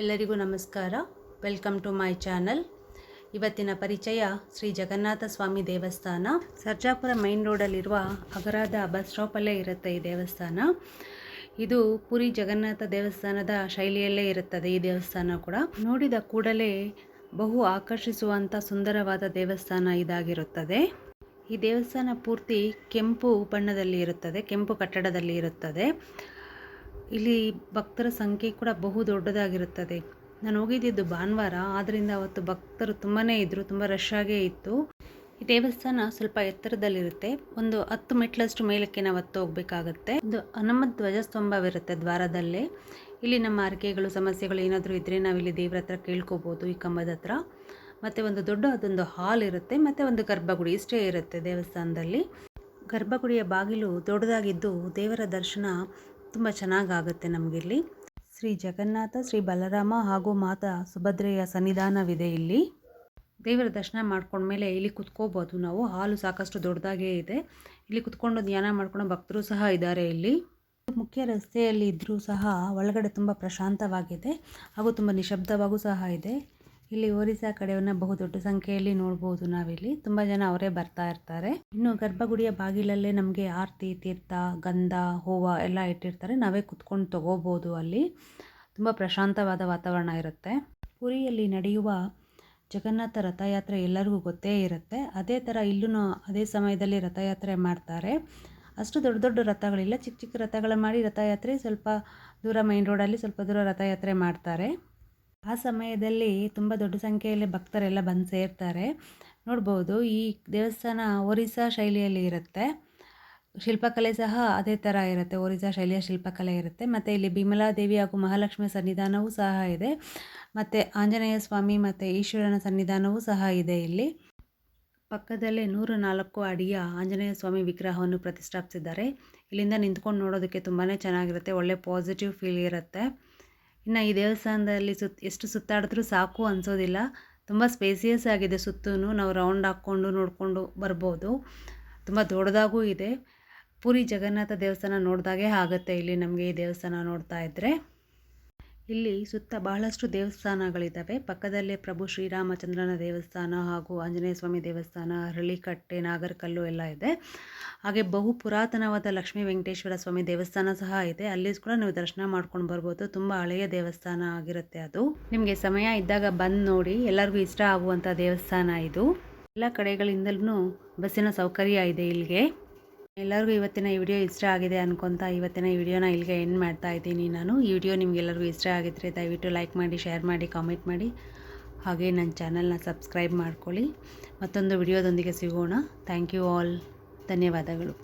ಎಲ್ಲರಿಗೂ ನಮಸ್ಕಾರ. Welcome to my channel ಇವತ್ತಿನ ಪರಿಚಯ ಶ್ರೀ ಜಗನ್ನಾಥ ಸ್ವಾಮಿ ದೇವಸ್ಥಾನ. ಸರ್ಜಾಪುರ ಮೈನ್ ರೋಡಲ್ಲಿರುವ ಅಗರಾದ ಬಸ್ ಸ್ಟಾಪಲ್ಲೇ ಇರುತ್ತೆ ಈ ದೇವಸ್ಥಾನ. ಇದು ಪುರಿ ಜಗನ್ನಾಥ ದೇವಸ್ಥಾನದ ಶೈಲಿಯಲ್ಲೇ ಇರುತ್ತದೆ ಈ ದೇವಸ್ಥಾನ ಕೂಡ. ನೋಡಿದ ಕೂಡಲೇ ಬಹು ಆಕರ್ಷಿಸುವಂಥ ಸುಂದರವಾದ ದೇವಸ್ಥಾನ ಇದಾಗಿರುತ್ತದೆ. ಈ ದೇವಸ್ಥಾನ ಪೂರ್ತಿ ಕೆಂಪು ಬಣ್ಣದಲ್ಲಿ ಇರುತ್ತದೆ, ಕೆಂಪು ಕಟ್ಟಡದಲ್ಲಿ ಇರುತ್ತದೆ. ಇಲ್ಲಿ ಭಕ್ತರ ಸಂಖ್ಯೆ ಕೂಡ ಬಹು ದೊಡ್ಡದಾಗಿರುತ್ತದೆ. ನಾನು ಹೋಗಿದ್ದಿದ್ದು ಭಾನುವಾರ ಆದ್ದರಿಂದ ಅವತ್ತು ಭಕ್ತರು ತುಂಬಾ ಇದ್ದರು ತುಂಬ ರಶ್ ಆಗೇ ಇತ್ತು. ಈ ದೇವಸ್ಥಾನ ಸ್ವಲ್ಪ ಎತ್ತರದಲ್ಲಿರುತ್ತೆ. ಒಂದು ಹತ್ತು ಮೆಟ್ಲಷ್ಟು ಮೇಲಕ್ಕೆ ನಾವು ಹತ್ತು ಹೋಗ್ಬೇಕಾಗತ್ತೆ. ಒಂದು ಹನುಮ ಧ್ವಜಸ್ತಂಭವಿರುತ್ತೆ ದ್ವಾರದಲ್ಲೇ. ಇಲ್ಲಿ ನಮ್ಮ ಆರಕೆಗಳು ಸಮಸ್ಯೆಗಳು ಏನಾದರೂ ಇದ್ದರೆ ನಾವಿಲ್ಲಿ ದೇವರ ಹತ್ರ ಕೇಳ್ಕೊಬೋದು ಈ ಕಂಬದ ಹತ್ರ. ಮತ್ತು ಒಂದು ದೊಡ್ಡ ಅದೊಂದು ಹಾಲ್ ಇರುತ್ತೆ, ಮತ್ತು ಒಂದು ಗರ್ಭಗುಡಿ ಇಷ್ಟೇ ಇರುತ್ತೆ ದೇವಸ್ಥಾನದಲ್ಲಿ. ಗರ್ಭಗುಡಿಯ ಬಾಗಿಲು ದೊಡ್ಡದಾಗಿದ್ದು ದೇವರ ದರ್ಶನ ತುಂಬ ಚೆನ್ನಾಗಾಗುತ್ತೆ ನಮಗಿಲ್ಲಿ. ಶ್ರೀ ಜಗನ್ನಾಥ, ಶ್ರೀ ಬಲರಾಮ ಹಾಗೂ ಮಾತಾ ಸುಭದ್ರೆಯ ಸನ್ನಿಧಾನವಿದೆ ಇಲ್ಲಿ. ದೇವರ ದರ್ಶನ ಮಾಡ್ಕೊಂಡ್ಮೇಲೆ ಇಲ್ಲಿ ಕುತ್ಕೋಬೋದು ನಾವು. ಹಾಲು ಸಾಕಷ್ಟು ದೊಡ್ಡದಾಗೇ ಇದೆ. ಇಲ್ಲಿ ಕುತ್ಕೊಂಡು ಧ್ಯಾನ ಮಾಡ್ಕೊಂಡು ಭಕ್ತರು ಸಹ ಇದ್ದಾರೆ ಇಲ್ಲಿ. ಮುಖ್ಯ ರಸ್ತೆಯಲ್ಲಿ ಇದ್ದರೂ ಸಹ ಒಳಗಡೆ ತುಂಬ ಪ್ರಶಾಂತವಾಗಿದೆ ಹಾಗೂ ತುಂಬ ನಿಶಬ್ದವಾಗೂ ಸಹ ಇದೆ. ಇಲ್ಲಿ ಒರಿಸ್ಸಾ ಕಡೆಯವನ್ನ ಬಹು ದೊಡ್ಡ ಸಂಖ್ಯೆಯಲ್ಲಿ ನೋಡಬಹುದು ನಾವಿಲ್ಲಿ. ತುಂಬಾ ಜನ ಅವರೇ ಬರ್ತಾ ಇರ್ತಾರೆ. ಇನ್ನು ಗರ್ಭಗುಡಿಯ ಬಾಗಿಲಲ್ಲೇ ನಮಗೆ ಆರತಿ, ತೀರ್ಥ, ಗಂಧ, ಹೂವ ಎಲ್ಲ ಇಟ್ಟಿರ್ತಾರೆ. ನಾವೇ ಕುತ್ಕೊಂಡು ತಗೋಬೋದು ಅಲ್ಲಿ. ತುಂಬ ಪ್ರಶಾಂತವಾದ ವಾತಾವರಣ ಇರುತ್ತೆ. ಪುರಿಯಲ್ಲಿ ನಡೆಯುವ ಜಗನ್ನಾಥ ರಥಯಾತ್ರೆ ಎಲ್ಲರಿಗೂ ಗೊತ್ತೇ ಇರುತ್ತೆ. ಅದೇ ಥರ ಇಲ್ಲೂ ಅದೇ ಸಮಯದಲ್ಲಿ ರಥಯಾತ್ರೆ ಮಾಡ್ತಾರೆ. ಅಷ್ಟು ದೊಡ್ಡ ದೊಡ್ಡ ರಥಗಳಿಲ್ಲ. ಚಿಕ್ಕ ಚಿಕ್ಕ ರಥಗಳ ಮಾಡಿ ರಥಯಾತ್ರೆ ಸ್ವಲ್ಪ ದೂರ ಮೈನ್ ರೋಡಲ್ಲಿ ಸ್ವಲ್ಪ ದೂರ ರಥಯಾತ್ರೆ ಮಾಡ್ತಾರೆ. ಆ ಸಮಯದಲ್ಲಿ ತುಂಬ ದೊಡ್ಡ ಸಂಖ್ಯೆಯಲ್ಲಿ ಭಕ್ತರೆಲ್ಲ ಬಂದು ಸೇರ್ತಾರೆ. ನೋಡ್ಬೋದು, ಈ ದೇವಸ್ಥಾನ ಒರಿಸ್ಸಾ ಶೈಲಿಯಲ್ಲಿ ಇರುತ್ತೆ. ಶಿಲ್ಪಕಲೆ ಸಹ ಅದೇ ಥರ ಇರುತ್ತೆ. ಒರಿಸ್ಸಾ ಶೈಲಿಯ ಶಿಲ್ಪಕಲೆ ಇರುತ್ತೆ. ಮತ್ತು ಇಲ್ಲಿ ದೇವಿ ಹಾಗೂ ಮಹಾಲಕ್ಷ್ಮಿ ಸನ್ನಿಧಾನವೂ ಸಹ ಇದೆ. ಮತ್ತು ಆಂಜನೇಯ ಸ್ವಾಮಿ ಮತ್ತು ಈಶ್ವರನ ಸನ್ನಿಧಾನವೂ ಸಹ ಇದೆ ಇಲ್ಲಿ. ಪಕ್ಕದಲ್ಲೇ ನೂರ ನಾಲ್ಕು ಅಡಿಯ ಆಂಜನೇಯ ಸ್ವಾಮಿ ವಿಗ್ರಹವನ್ನು ಪ್ರತಿಷ್ಠಾಪಿಸಿದ್ದಾರೆ. ಇಲ್ಲಿಂದ ನಿಂತ್ಕೊಂಡು ನೋಡೋದಕ್ಕೆ ತುಂಬಾ ಚೆನ್ನಾಗಿರುತ್ತೆ. ಒಳ್ಳೆ ಪಾಸಿಟಿವ್ ಫೀಲ್ ಇರುತ್ತೆ. ಇನ್ನು ಈ ದೇವಸ್ಥಾನದಲ್ಲಿ ಸುತ್ತ ಎಷ್ಟು ಸುತ್ತಾಡಿದ್ರೂ ಸಾಕು ಅನಿಸೋದಿಲ್ಲ. ತುಂಬ ಸ್ಪೇಸಿಯಸ್ ಆಗಿದೆ ಸುತ್ತೂ ನಾವು ರೌಂಡ್ ಹಾಕ್ಕೊಂಡು ನೋಡಿಕೊಂಡು ಬರ್ಬೋದು. ತುಂಬ ದೊಡ್ಡದಾಗೂ ಇದೆ. ಪುರಿ ಜಗನ್ನಾಥ ದೇವಸ್ಥಾನ ನೋಡಿದಾಗೆ ಆಗುತ್ತೆ ಇಲ್ಲಿ ನಮಗೆ ಈ ದೇವಸ್ಥಾನ ನೋಡ್ತಾ ಇದ್ದರೆ ಇಲ್ಲಿ ಸುತ್ತ ಬಹಳಷ್ಟು ದೇವಸ್ಥಾನಗಳಿದ್ದಾವೆ. ಪಕ್ಕದಲ್ಲೇ ಪ್ರಭು ಶ್ರೀರಾಮಚಂದ್ರನ ದೇವಸ್ಥಾನ ಹಾಗೂ ಆಂಜನೇಯ ಸ್ವಾಮಿ ದೇವಸ್ಥಾನ, ಹರಳಿಕಟ್ಟೆ, ನಾಗರಕಲ್ಲು ಎಲ್ಲ ಇದೆ. ಹಾಗೆ ಬಹು ಪುರಾತನವಾದ ಲಕ್ಷ್ಮೀ ವೆಂಕಟೇಶ್ವರ ಸ್ವಾಮಿ ದೇವಸ್ಥಾನ ಸಹ ಇದೆ. ಅಲ್ಲಿ ಕೂಡ ನೀವು ದರ್ಶನ ಮಾಡ್ಕೊಂಡು ಬರ್ಬೋದು. ತುಂಬ ಹಳೆಯ ದೇವಸ್ಥಾನ ಆಗಿರುತ್ತೆ ಅದು. ನಿಮಗೆ ಸಮಯ ಇದ್ದಾಗ ಬಂದು ನೋಡಿ. ಎಲ್ಲರಿಗೂ ಇಷ್ಟ ಆಗುವಂಥ ದೇವಸ್ಥಾನ ಇದು. ಎಲ್ಲ ಕಡೆಗಳಿಂದಲೂ ಬಸ್ಸಿನ ಸೌಕರ್ಯ ಇದೆ ಇಲ್ಲಿಗೆ. ಎಲ್ಲರಿಗೂ ಇವತ್ತಿನ ಈ ವಿಡಿಯೋ ಇಷ್ಟ ಆಗಿದೆ ಅನ್ಕೊಂತ ಇವತ್ತಿನ ವಿಡಿಯೋನ ಇಲ್ಲಿಗೆ ಎಂಡ್ ಮಾಡ್ತಾ ಇದ್ದೀನಿ ನಾನು. ಈ ವಿಡಿಯೋ ನಿಮಗೆಲ್ಲರಿಗೂ ಇಷ್ಟ ಆಗಿದ್ರೆ ದಯವಿಟ್ಟು ಲೈಕ್ ಮಾಡಿ ಶೇರ್ ಮಾಡಿ ಕಾಮೆಂಟ್ ಮಾಡಿ. ಹಾಗೆ ನನ್ನ ಚಾನಲ್ನ ಸಬ್ಸ್ಕ್ರೈಬ್ ಮಾಡ್ಕೊಳ್ಳಿ. ಮತ್ತೊಂದು ವಿಡಿಯೋದೊಂದಿಗೆ ಸಿಗೋಣ. ಥ್ಯಾಂಕ್ ಯು ಆಲ್ ಧನ್ಯವಾದಗಳು.